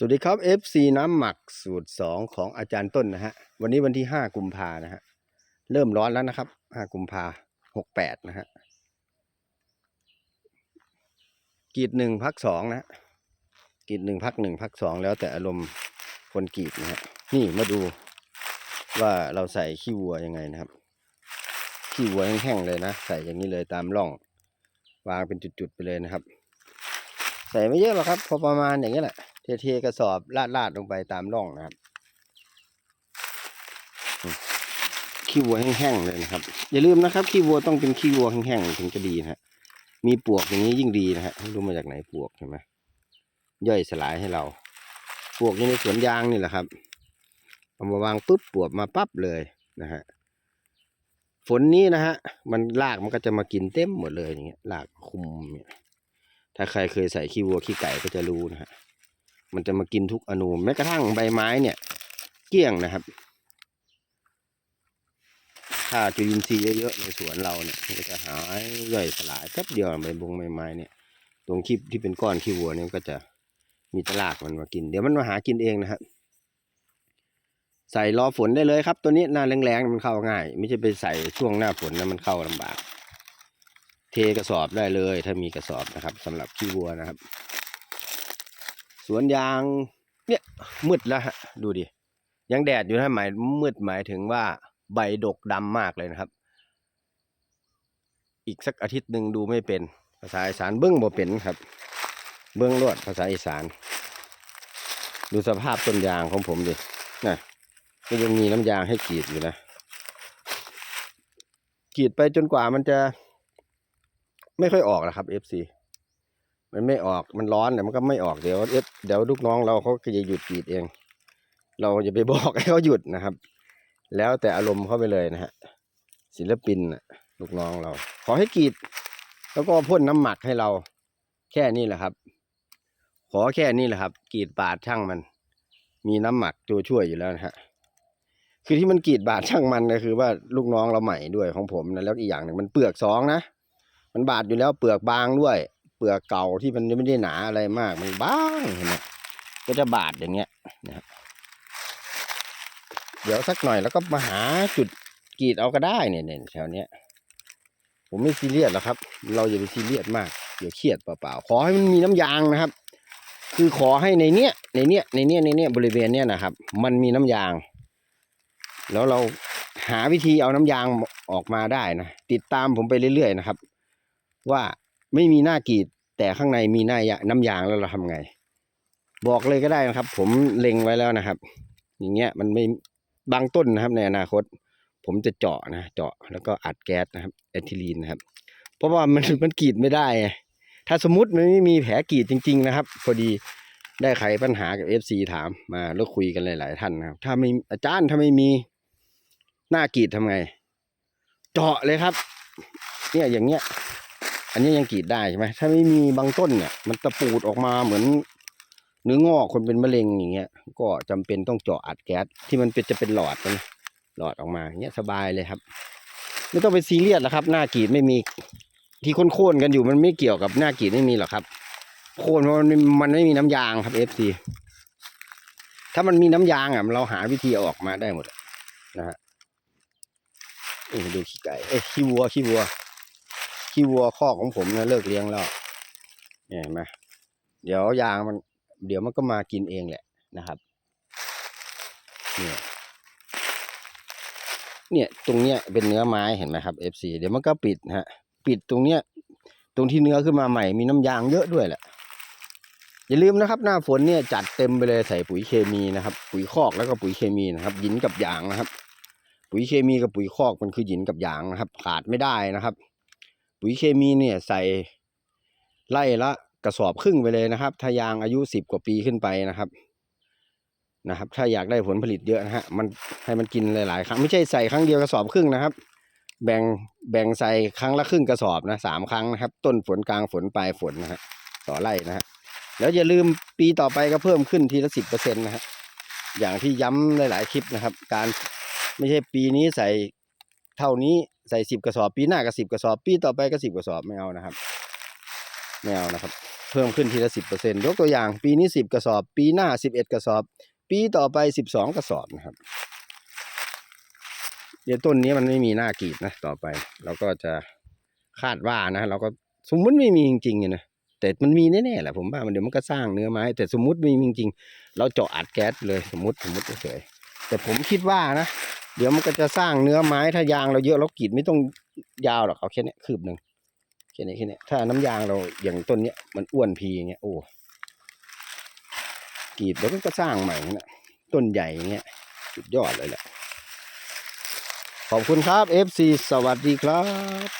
สวัสดีครับ FC น้ำหมักสูตร 2 ของอาจารย์ต้นนะฮะ วันนี้วันที่ 5 กุมภานะฮะ เริ่มร้อนแล้วนะครับ 5 กุมภา68 นะฮะกีดหนึ่งพักสองนะกีดหนึ่งพักหนึ่งพักสองแล้วแต่อารมณ์คนกีดนะฮะ นี่มาดูว่าเราใส่ขี้วัวยังไงนะครับ ขี้วัวแห้งๆเลยนะ ใส่อย่างนี้เลยตามร่อง วางเป็นจุดๆไปเลยนะครับ ใส่ไม่เยอะหรอกครับ พอประมาณอย่างนี้แหละ เทๆกระสอบลาดๆลงไปตามร่องนะครับขี้วัวแห้งๆเลยนะครับ อย่าลืมนะครับขี้วัวต้องเป็นขี้วัวแห้งๆถึงจะดีนะฮะมีปวกอย่างนี้ยิ่งดีนะฮะไม่รู้มาจากไหนปวกใช่ไหมย่อยสลายให้เรา ปวกอยู่ในสวนยางนี่แหละครับเอามาวางปุ๊บปวกมาปั๊บเลยนะฮะฝนนี้นะฮะมันรากมันก็จะมากินเต็มหมดเลยอย่างเงี้ยรากคุมเนี่ยถ้าใครเคยใส่ขี้วัวขี้ไก่ก็จะรู้นะฮะ มันจะมากินทุกอนูแม้กระทั่งใบไม้เนี่ย เกี้ยงนะครับ ถ้าจุลินทรีย์เยอะๆในสวนเราเนี่ยมันก็จะหายย่อยสลายแป๊บเดียวใบบงใบไม้เนี่ยตรงขี้ที่เป็นก้อนขี้วัวเนี่ยก็จะมีตะลากมันมากิน เดี๋ยวมันมาหากินเองนะครับใส่รอฝนได้เลยครับ ตัวนี้หน้าแรงๆมันเข้าง่าย ไม่ใช่ไปใส่ช่วงหน้าฝนนะมันเข้าลำบาก เทกระสอบได้เลย ถ้ามีกระสอบนะครับสำหรับขี้วัวนะครับ สวนยางเนี่ยมืดแล้วฮะดูดิยังแดดอยู่นะหมายมืดหมายถึงว่าใบดกดำมากเลยนะครับ อีกสักอาทิตย์หนึ่งดูไม่เป็น ภาษาอีสานเบิ้องบ่เป็นครับ เบิ้องรวดภาษาอีสาน ดูสภาพต้นยางของผมดินะก็ยังมีน้ำยางให้กรีดอยู่นะกรีดไปจนกว่ามันจะไม่ค่อยออกนะครับ FC มันไม่ออกมันร้อนแต่มันก็ไม่ออกเดี๋ยวเอฟเดี๋ยวลูกน้องเราเขาก็จะหยุดกรีดเอง เราจะไปบอกให้เขาหยุดนะครับ แล้วแต่อารมณ์เขาไปเลยนะฮะศิลปินน่ะลูกน้องเรา ขอให้กรีด แล้วก็พ่นน้ำหมักให้เรา แค่นี้แหละครับ ขอแค่นี้แหละครับกรีดบาดช่างมัน มีน้ำหมักตัวช่วยอยู่แล้วนะฮะคือที่มันกรีดบาดช่างมันก็คือว่าลูกน้องเราใหม่ด้วยของผมนะแล้วอีกอย่างหนึ่งมันเปลือกสองนะมันบาดอยู่แล้วเปลือกบางด้วย เปลือกเก่าที่มันไม่ได้หนาอะไรมาก มันบ้างเห็นไหมก็จะบาดอย่างเงี้ยนะครับเดี๋ยวสักหน่อยแล้วก็มาหาจุดกรีดเอาก็ได้เนี่ยเนี่ยแถวเนี้ย ผมไม่ซีเรียสหรอกครับ เราอย่าไปซีเรียสมากเดี๋ยวเครียดเปล่าๆขอให้มันมีน้ำยางนะครับ คือขอให้ในเนี้ยในเนี้ยในเนี้ยในเนี้ยบริเวณเนี้ยนะครับ มันมีน้ำยาง แล้วเราหาวิธีเอาน้ำยางออกมาได้นะติดตามผมไปเรื่อยๆนะครับ ว่า ไม่มีหน้ากรีด แต่ข้างในมีหน้ายาน้ำยางแล้วเราทำไง บอกเลยก็ได้นะครับ ผมเล็งไว้แล้วนะครับ อย่างเงี้ยมันไม่บางต้นนะครับ ในอนาคต ผมจะเจาะนะเจาะแล้วก็อัดแก๊สนะครับเอทิลีนนะครับ เพราะว่ามันมันกรีดไม่ได้ ถ้าสมมติมันไม่มีแผลกรีดจริง ๆ นะครับ พอดีได้ไขปัญหากับเอฟซีถามมาแล้วคุยกันหลาย ๆ ท่านนะครับ ถ้าไม่อาจารย์ถ้าไม่มีหน้ากรีดทำไง เจาะเลยครับ เนี่ยอย่างเงี้ย อันนี้ยังกรีดได้ใช่ไหมถ้าไม่มีบางต้นเนี่ย มันตะปูดออกมาเหมือนเนื้องอกคนเป็นมะเร็งอย่างเงี้ย ก็จำเป็นต้องเจาะอัดแก๊สที่มันเป็นจะเป็นหลอดนะหลอดออกมาเงี้ยสบายเลยครับ ไม่ต้องไปซีเรียสหรอกครับ หน้ากรีดไม่มีที่โค่นๆกันอยู่มันไม่เกี่ยวกับหน้ากรีดไม่มีหรอกครับ โค่นเพราะมันมันไม่มีน้ำยางครับเอฟซีถ้ามันมีน้ำยางอะเราหาวิธีออกมาได้หมดนะฮะดูขี้ไก่เอ้ขี้วัวขี้วัว ขี้วัวคอกของผมเนี่ยเลิกเลี้ยงแล้วเนี่ยเห็นไหมเดี๋ยวยางมัน เดี๋ยวมันก็มากินเองแหละนะครับเนี่ยเนี่ยตรงเนี้ยเป็นเนื้อไม้เห็นไหมครับ FC เดี๋ยวมันก็ปิดฮะ ปิดตรงเนี้ย ตรงที่เนื้อขึ้นมาใหม่มีน้ำยางเยอะด้วยแหละอย่าลืมนะครับหน้าฝนเนี่ยจัดเต็มไปเลยใส่ปุ๋ยเคมีนะครับ ปุ๋ยคอกแล้วก็ปุ๋ยเคมีนะครับหยินกับยางนะครับ ปุ๋ยเคมีกับปุ๋ยคอกมันคือหยินกับยางนะครับ ขาดไม่ได้นะครับ ปุ๋ยเคมีเนี่ยใส่ไล่ละกระสอบครึ่งไปเลยนะครับ ถ้ายางอายุสิบกว่าปีขึ้นไปนะครับนะครับ ถ้าอยากได้ผลผลิตเยอะนะฮะมันให้มันกินหลาย ๆ ครั้งไม่ใช่ใส่ครั้งเดียวกระสอบครึ่งนะครับ แบ่งแบ่งใส่ครั้งละครึ่งกระสอบนะสามครั้งนะครับ ต้นฝนกลางฝนปลายฝนนะฮะต่อไร่นะฮะแล้วอย่าลืมปีต่อไปก็เพิ่มขึ้นทีละสิบเปอร์เซ็นต์นะฮะอย่างที่ย้ำหลาย ๆ คลิปนะครับ การไม่ใช่ปีนี้ใส่เท่านี้ ใส่สิบกระสอบปีหน้าก็สิบกระสอบปีต่อไปก็สิบกระสอบไม่เอานะครับไม่เอานะครับ เพิ่มขึ้นทีละสิบเปอร์เซ็นยกตัวอย่าง ปีนี้สิบกระสอบ ปีหน้าสิบเอ็ดกระสอบ ปีต่อไปสิบสองกระสอบนะครับ เดี๋ยวต้นนี้มันไม่มีหน้ากีดนะต่อไป เราก็จะคาดว่านะเราก็สมมติไม่มีจริงๆเนี่ยนะแต่มันมีแน่ๆแหละผมว่ามันเดี๋ยวมันก็สร้างเนื้อไม้ แต่สมมติไม่มีจริงๆเราเจาะอัดแก๊สเลยสมมติสมมติเฉยๆแต่ผมคิดว่านะ เดี๋ยวมันก็จะสร้างเนื้อไม้ถ้ายางเราเยอะเรากรีดไม่ต้องยาวหรอกเอาแค่นี้คืบหนึ่งแค่นี้แค่นี้ถ้าน้ำยางเราอย่างต้นเนี้ยมันอ้วนพีอย่างเงี้ยโอ้กรีดแล้วก็สร้างใหม่นะต้นใหญ่เงี้ยสุดยอดเลยแหละขอบคุณครับ FC สวัสดีครับ